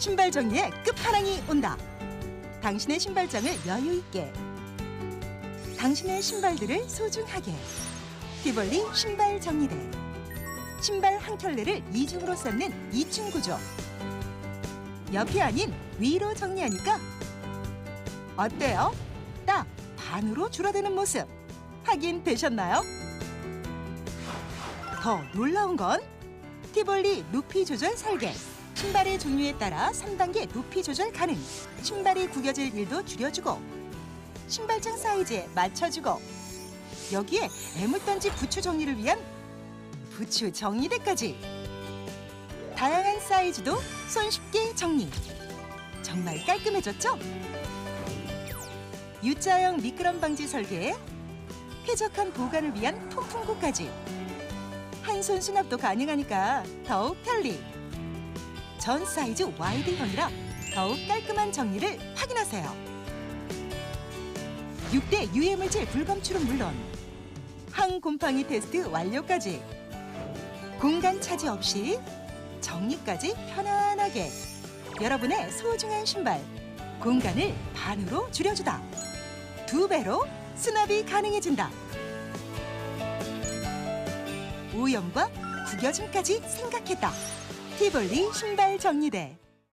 신발 정리의 끝판왕이 온다. 당신의 신발장을 여유 있게. 당신의 신발들을 소중하게. 티볼리 신발 정리대. 신발 한 켤레를 이중으로 쌓는 이중 구조. 옆이 아닌 위로 정리하니까 어때요? 딱 반으로 줄어드는 모습 확인 되셨나요? 더 놀라운 건 티볼리 높이 조절 설계. 신발의 종류에 따라 3단계 높이 조절 가능. 신발이 구겨질 일도 줄여주고 신발장 사이즈에 맞춰주고 여기에 애물단지 부츠 정리를 위한 부츠 정리대까지 다양한 사이즈도 손쉽게 정리. 정말 깔끔해졌죠? U자형 미끄럼 방지 설계에 쾌적한 보관을 위한 통풍구까지 한 손 수납도 가능하니까 더욱 편리. 전 사이즈 와이드형이라 더욱 깔끔한 정리를 확인하세요. 6대 유해물질 불검출은 물론 항곰팡이 테스트 완료까지 공간 차지 없이 정리까지 편안하게 여러분의 소중한 신발 공간을 반으로 줄여주다. 두 배로 수납이 가능해진다. 오염과 구겨짐까지 생각했다 티볼리 신발 정리대